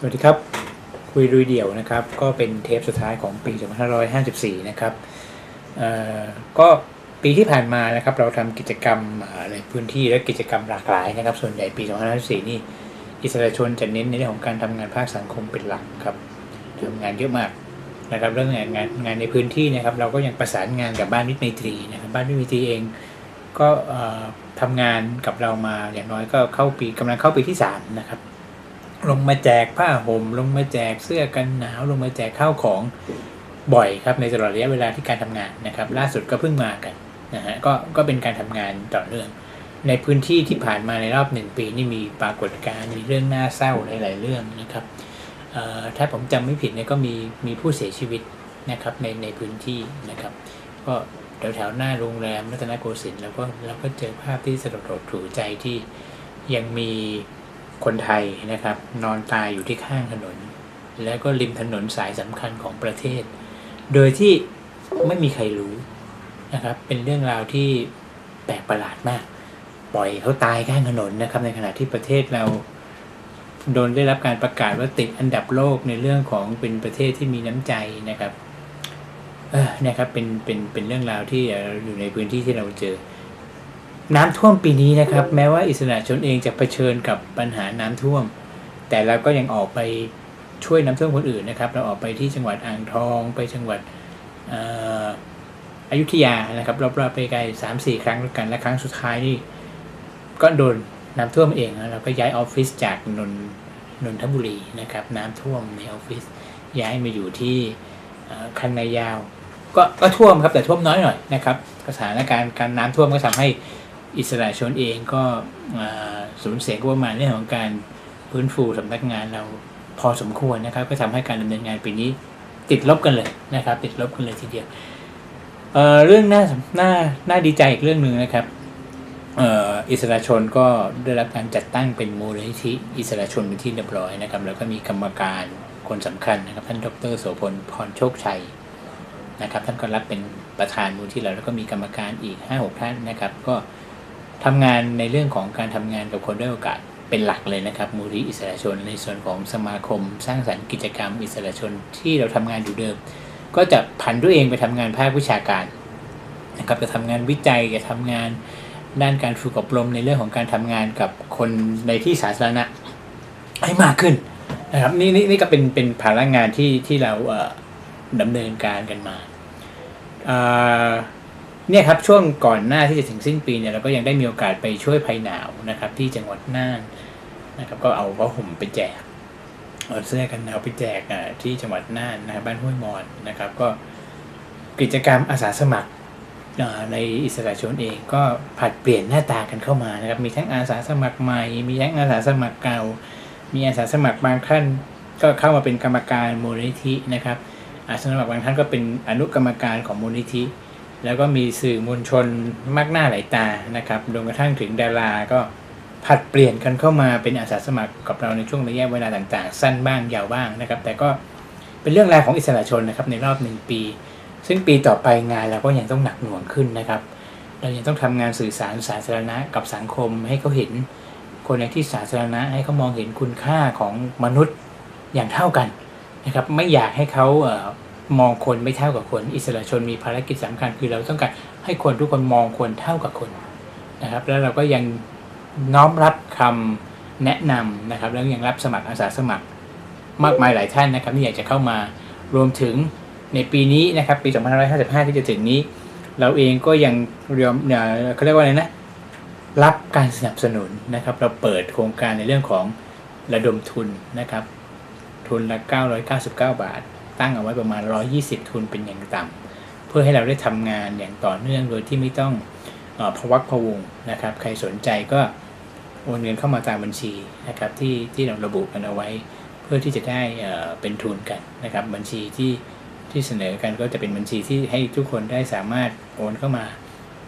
สวัสดีครับ คุยลุยเดี่ยวนะครับ ก็เป็นเทปสุดท้ายของปี 2554 นะครับเอ่อก็ปีที่ผ่านมานะครับ เราทำกิจกรรมในพื้นที่และกิจกรรมหลากหลายนะครับ ส่วนใหญ่ปี 2554 นี่อิสระชนจะเน้นในเรื่องของการทำงานภาคสังคมเป็นหลักครับทำงานเยอะมากนะครับเรื่องงานงานงานในพื้นที่นะครับ เราก็ยังประสานงานกับบ้านมิตรไมตรีนะครับบ้านมิตรไมตรีเองก็ทำงานกับเรามาอย่างน้อยก็เข้าปีกำลังเข้าปีที่สามนะครับ ลงมาแจกผ้าห่มลงมาแจกเสื้อกันหนาวลงมาแจกข้าวของบ่อยครับในตลอดระยะเวลาที่การทำงานนะครับ ล่าสุดก็เพิ่งมากันนะฮะก็ก็เป็นการทำงานต่อเนื่องในพื้นที่ที่ผ่านมาในรอบหนึ่งปีนี่มีปรากฏการณ์มีเรื่องน่าเศร้าหลาย ๆ เรื่องนะครับถ้าผมจำไม่ผิดเนี่ยก็มีมีผู้เสียชีวิตนะครับในในพื้นที่นะครับ ก็แถวๆหน้าโรงแรมรัตนโกสินทร์แล้วก็เราก็เจอภาพที่สลดหดหูใจที่ยังมี คนไทยนะครับ นอนตายอยู่ที่ข้างถนน แล้วก็ริมถนนสายสำคัญของประเทศ โดยที่ไม่มีใครรู้นะครับ เป็นเรื่องราวที่แปลกประหลาดมาก ปล่อยเขาตายข้างถนนนะครับ ในขณะที่ประเทศเราโดนได้รับการประกาศว่าติดอันดับโลกในเรื่องของเป็นประเทศที่มีน้ำใจนะครับ เออนี่ยครับเป็นเป็นเป็นเรื่องราวที่อยู่ในพื้นที่ที่เราเจอ น้ำท่วมปีนี้นะครับ แม้ว่าอิสระชนเองจะเผชิญกับปัญหาน้ำท่วม แต่เราก็ยังออกไปช่วยน้ำท่วมคนอื่นนะครับ เราออกไปที่จังหวัดอ่างทองไปจังหวัดอ่ออยุธยานะครับรอบๆไปไกลสามสี่ครั้งด้วยกันและครั้งสุดท้ายนี่ก็โดนน้ำท่วมเองนะเราก็ย้ายออฟฟิศจากนนนนทบุรีนะครับ น้ำท่วมในออฟฟิศย้ายมาอยู่ที่คันนายาว ก็ก็ท่วมครับแต่ท่วมน้อยหน่อยนะครับสถานการณ์การน้ำท่วมก็ทำให้ อิสระชนเองก็สูญเสียงบประมาณเรื่องของการพื้นฟูสำนักงานเราพอสมควรนะครับ ก็ทำให้การดำเนินงานปีนี้ติดลบกันเลยนะครับ ติดลบกันเลยทีเดียวเเรื่องน่าน่าน่าดีใจอีกเรื่องหนึ่งนะครับออิสระชนก็ได้รับการจัดตั้งเป็นมูลนิธิอิสระชนเป็นที่เรียบร้อยนะครับ แล้วก็มีกรรมการคนสำคัญนะครับ ท่านดรโสพลพรโชคชัยนะครับ ท่านก็รับเป็นประธานมูลที่เราแล้วก็มีกรรมการอีก 5 6 ท่านนะครับ ก็ ทำงานในเรื่องของการทำงานกับคนด้วยโอกาสเป็นหลักเลยนะครับมูลที่อิสระชน ในส่วนของสมาคม สร้างสรรค์กิจกรรมอิสระชนที่เราทำงานอยู่เดิม ก็จะผันตัวเองไปทำงานภาควิชาการนะครับจะทำงานวิจัยจะทำงานด้านการฝึกอบรมในเรื่องของการทำงานกับคนในที่สาธารณะให้มากขึ้นนะครับนี่นี่นี่ก็เป็นเป็นภาระงานที่ที่เราดำเนินการกันมาอ่า เนี่ยครับช่วงก่อนหน้าที่จะถึงสิ้นปีเนี่ยเราก็ยังได้มีโอกาสไปช่วยภัยหนาวนะครับ ที่จังหวัดน่านนะครับก็เอาผ้าห่มไปแจกเอาเสื้อกันหนาวไปแจกอ่าที่จังหวัดน่านนะครับบ้านห้วยมอนนะครับ ก็กิจกรรมอาสาสมัครในอิสระชนเองก็ผัดเปลี่ยนหน้าตากันเข้ามานะครับ มีทั้งอาสาสมัครใหม่ มีทั้งอาสาสมัครเก่า มีอาสาสมัครบางท่านก็เข้ามาเป็นกรรมการมูลนิธินะครับ อาสาสมัครบางท่านก็เป็นอนุกรรมการของมูลนิธิ แล้วก็มีสื่อมวลชนมากหน้าหลายตานะครับรวมกระทั่งถึงดาราก็ผัดเปลี่ยนกันเข้ามาเป็นอาสาสมัครกับเราในช่วงระยะเวลาต่างๆ สั้นบ้างยาวบ้างนะครับ แต่ก็เป็นเรื่องราวของอิสระชนนะครับในรอบหนึ่งปี ซึ่งปีต่อไปงานเราก็ยังต้องหนักหน่วงขึ้นนะครับ เรายังต้องทำงานสื่อสารสาธารณะกับสังคมให้เขาเห็นคนในที่สาธารณะให้เขามองเห็นคุณค่าของมนุษย์อย่างเท่ากันนะครับ ไม่อยากให้เขา มองคนไม่เท่ากับคน อิสระชนมีภารกิจสำคัญ คือเราต้องการให้คนทุกคนมองคนเท่ากับคนนะครับ แล้วเราก็ยังน้อมรับคำแนะนำนะครับ แล้วยังรับสมัครอาสาสมัคร มากมายหลายท่านนะครับที่อยากจะเข้ามารวมถึงในปีนี้นะครับปี 2555 ที่จะถึงนี้ เราเองก็ยังเรียมเขาเรียกว่าอะไรนะรับการสนับสนุนนะครับ เราเปิดโครงการในเรื่องของระดมทุนนะครับ ทุนละ 999 บาท ตั้งเอาไว้ประมาณ 120 ทุนเป็นอย่างต่ำเพื่อให้เราได้ทำงานอย่างต่อเนื่องโดยที่ไม่ต้องอพวักพวงนะครับ ใครสนใจก็โอนเงินเข้ามาตามบัญชีนะครับที่ที่เราระบุกันเอาไว้ เพื่อที่จะได้เป็นทุนกันนะครับ บัญชีที่ที่เสนอกันก็จะเป็นบัญชีที่ให้ทุกคนได้สามารถโอนเข้ามา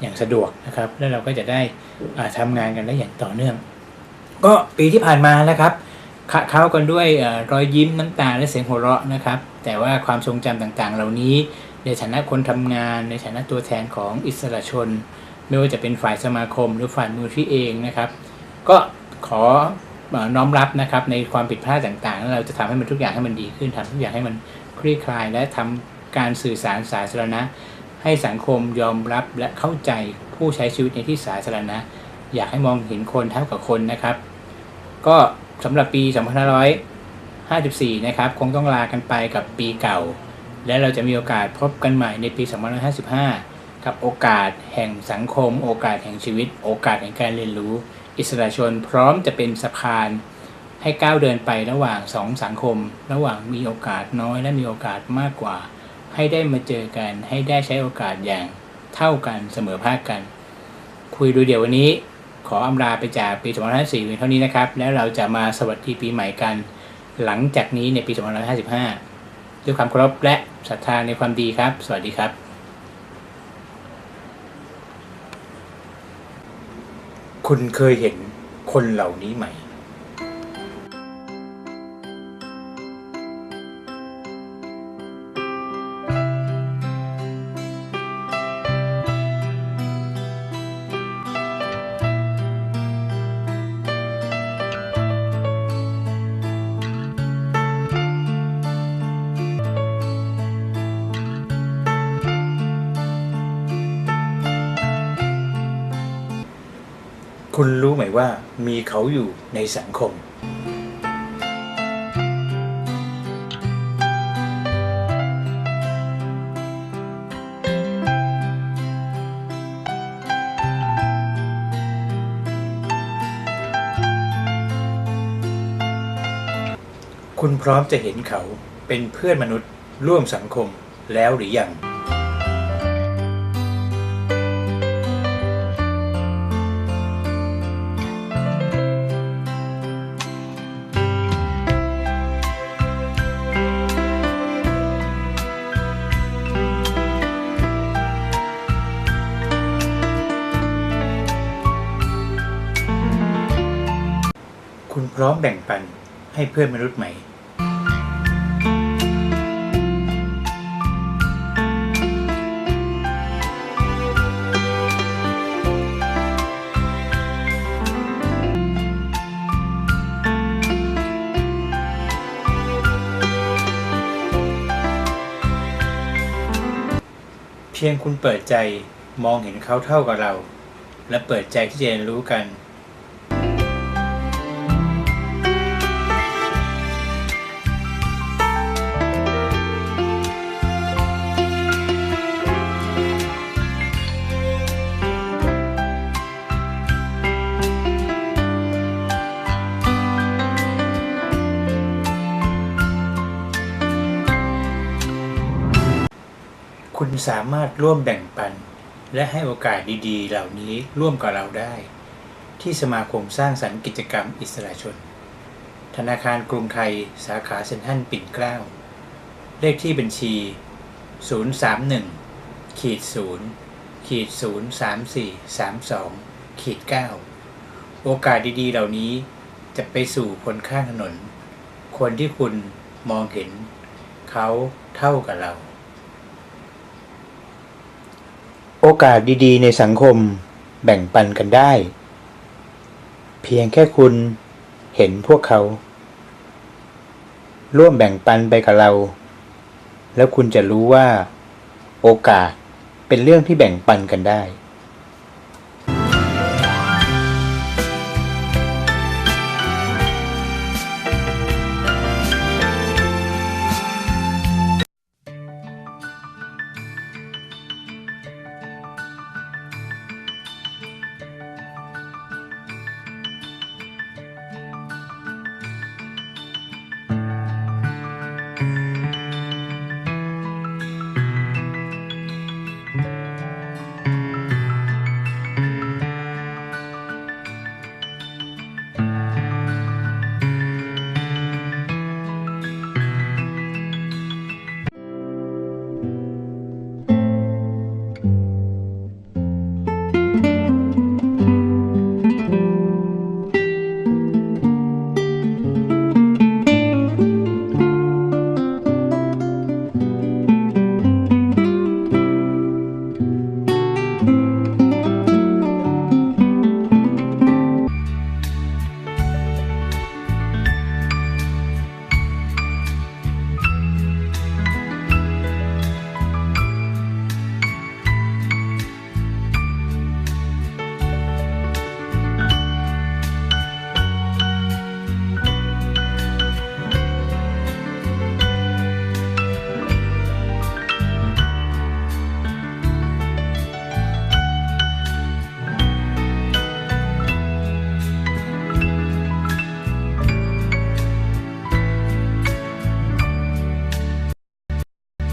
อย่างสะดวกนะครับ แล้วเราก็จะได้อ่าทำงานกันได้อย่างต่อเนื่อง ก็ปีที่ผ่านมานะครับขะเข้ากันด้วยอรอยยิ้มน้ำตาและเสียงหัวเราะนะครับ แต่ว่าความทรงจำต่างๆ เหล่านี้ ในฐานะคนทำงาน ในฐานะตัวแทนของอิสระชน ไม่ว่าจะเป็นฝ่ายสมาคม หรือฝ่ายมูลที่เองนะครับ ก็ขอน้อมรับนะครับในความผิดพลาดต่างๆ แล้วเราจะทำให้มันทุกอย่างให้มันดีขึ้นทำทุกอย่างให้มันคลี่คลาย และทำการสื่อสารสาธารณะ ให้สังคมยอมรับและเข้าใจผู้ใช้ชีวิตในที่สาธารณะ อยากให้มองเห็นคนเท่ากับคนนะครับ ก็สำหรับปี 2554 นะครับ คงต้องลากันไปกับปีเก่า และเราจะมีโอกาสพบกันใหม่ในปี 2555 กับโอกาสแห่งสังคม โอกาสแห่งชีวิต โอกาสแห่งการเรียนรู้ อิสระชนพร้อมจะเป็นสะพาน ให้ก้าวเดินไประหว่างสองสังคม ระหว่างมีโอกาสน้อยและมีโอกาสมากกว่า ให้ได้มาเจอกัน ให้ได้ใช้โอกาสอย่างเท่ากันเสมอภาคกัน คุยดูเดี๋ยววันนี้ขออำลาไปจากปี 2554เพียงเท่านี้นะครับ แล้วเราจะมาสวัสดีปีใหม่กัน หลังจากนี้ในปี 2555 ด้วยความเคารพและศรัทธาในความดีครับ สวัสดีครับคุณเคยเห็นคนเหล่านี้ไหม คุณรู้ไหมว่ามีเขาอยู่ในสังคม คุณพร้อมจะเห็นเขาเป็นเพื่อนมนุษย์ร่วมสังคมแล้วหรือยัง ร้อมแบ่งปันให้เพื่อนมนุษย์ไหมเพียงคุณเปิดใจมองเห็นเขาเท่ากับเรา และเปิดใจที่จะเรียนรู้กัน สามารถร่วมแบ่งปัน และให้โอกาสดีๆ เหล่านี้ร่วมกับเราได้ ที่สมาคมสร้างสรรค์กิจกรรมอิสระชน ธนาคารกรุงไทย สาขาเซ็นทรัลปิ่นเกล้า เลขที่บัญชี 031ขีด0ขีด03432ขีด9โอกาสดีๆ เหล่านี้จะไปสู่คนข้างถนน คนที่คุณมองเห็น เขาเท่ากับเรา โอกาสดีๆ ในสังคมแบ่งปันกันได้ เพียงแค่คุณเห็นพวกเขา ร่วมแบ่งปันไปกับเรา แล้วคุณจะรู้ว่า โอกาสเป็นเรื่องที่แบ่งปันกันได้